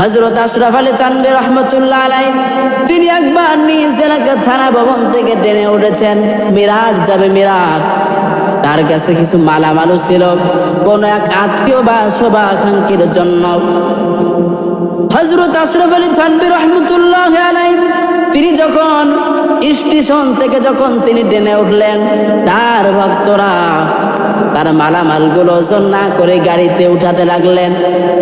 হজরত আশরাফ আলী চানবে রহমতুল্লাহ আলাই তিনি একবার নিজ এলাকা থানা ভবন থেকে টেনে উঠেছেন। মিরাট যাবে মিরাট তার কাছে কিছু মালামালও ছিল, কোন এক আত্মীয় বা শোভাকাঙ্ক্ষীর জন্য। হজরত আশরফ আলী থানবি রহমতুল্লাহ আলাই তিনি যখন স্টেশন থেকে যখন তিনি টেনে উঠলেন, তার ভক্তরা তার মালামালগুলো ওজন না করে গাড়িতে উঠাতে লাগলেন।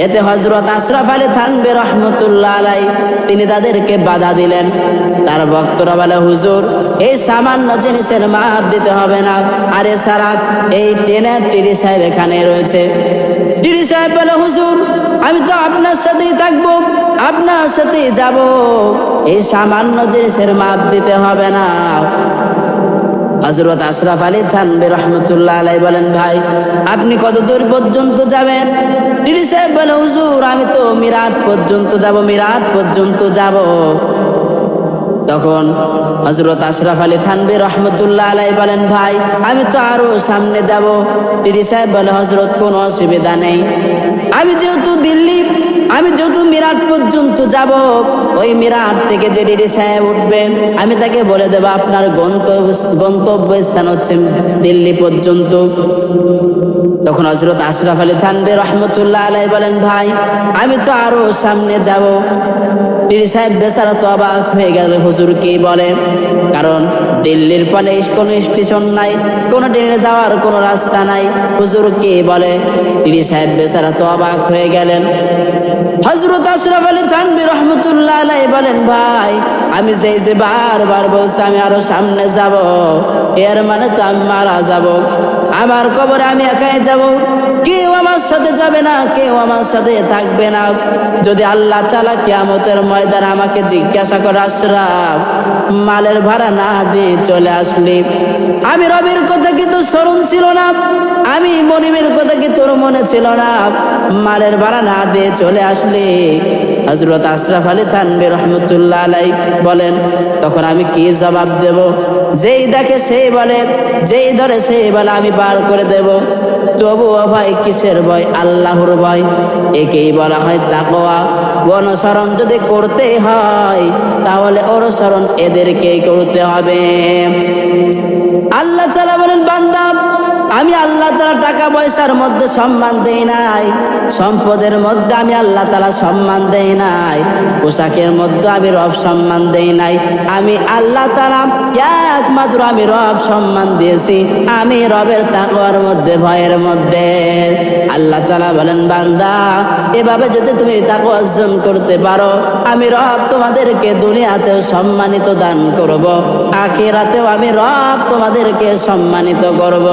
এতে হজরত আশরাফ আলী থানবে রহমতুল্লাহ আলাই তিনি তাদেরকে বাধা দিলেন। তার ভক্তরা বলে, হুজুর, এই সামান্য জিনিসের মাপ দিতে হবে না। আরে সারা, এই ট্রেনের টিডি সাহেব এখানে রয়েছে। টিডি সাহেব বলে, হুজুর, আমি তো আপনার সাথেই থাকব, আপনার সাথেই যাব। এই সামান্য জিনিসের মাপ দিতে হবে না। হজরত আশরাফ আলী থানবে রহমতুল্লাহ আলাই বলেন, ভাই, আপনি কত দূর পর্যন্ত যাবেন? দিদি সাহেব বলে হুজুর, আমি তো মিরাট পর্যন্ত যাব মিরাট পর্যন্ত যাব। তখন হজরত আশরাফ আলী থানবি রহমতুল্লাহ আলাই বলেন, ভাই, আমি তো আরও সামনে যাব। টিডি সাহেব বলে হজরত কোনো অসুবিধা নেই। আমি যেহেতু দিল্লি, আমি যেহেতু মিরাট পর্যন্ত যাব, ওই মিরাট থেকে যে ডিডি সাহেব উঠবে, আমি তাকে বলে দেবো, আপনার গন্তব্য গন্তব্য স্থান হচ্ছে দিল্লি পর্যন্ত। তখন হজরত আশরাফ আলী থানবে রহমতুল্লাহ আলাই বলেন, ভাই, আমি তো আরও সামনে যাব। ডিডি সাহেব বেচারা তো অবাক হয়ে গেল হুজুর কি বলে, কারণ দিল্লির পানে কোনো স্টেশন নাই, কোনো ট্রেনে যাওয়ার কোনো রাস্তা নাই। হুজুর কি বলে পীর সাহেব বেচারা তো অবাক হয়ে গেলেন। হজরত আশরাফ আলী থানবি রহমতুল্লাহ আলাই বলেন, ভাই, আমি যেই যে বারবার বলছি, আমি আরও সামনে যাব। এর মানে তো আমি মারা যাব। আমার কবরে আমি একাই যাব। কেউ আমার সাথে যাবে না, কেউ আমার সাথে থাকবে না। যদি আল্লাহ তালা কিয়ামতের ময়দান আমাকে জিজ্ঞাসা করে, আশরাফ, মালের ভাড়া না দিয়ে চলে আসলি? আমি রবির কথা কি তোর স্মরণ ছিল না? আমি মনিবের কথা কি তোর মনে ছিল না? মালের ভাড়া না দিয়ে চলে আসলি? হজরত আশরাফ আলী থানবি রহমতুল্লাহ আলাই বলেন, তখন আমি কি জবাব দেব? যেই দেখে সেই বলে, যেই ধরে সেই বলে, আমি পার করে দেব। তবুও ভাই, কিসের ভয়? আল্লাহর ভয়। একেই বলা হয় তাকোয়া অনুসরণ যদি করতে হয়, তাহলে অনুসরণ এদেরকেই করতে হবে। আল্লাহ চালা বলেন, বান্দা আমি আল্লাহ তালা টাকা পয়সার মধ্যে সম্মান দেই নাই। সম্পদের মধ্যে আমি আল্লাহ তালা সম্মান দেই নাই। পোশাকের মধ্যে আমি রব সম্মান দেই নাই। আমি আল্লাহ তালা একমাত্র আমি রব সম্মান দিয়েছি। আমি রবের তাকওয়ার মধ্যে, ভয়ের মধ্যে। আল্লাহ তালা বলেন, বান্দা, এভাবে যদি তুমি তাকে অর্জন করতে পারো, আমি রব তোমাদেরকে দুনিয়াতেও সম্মানিত দান করব। আখিরাতেও আমি রব তোমাদেরকে সম্মানিত করব।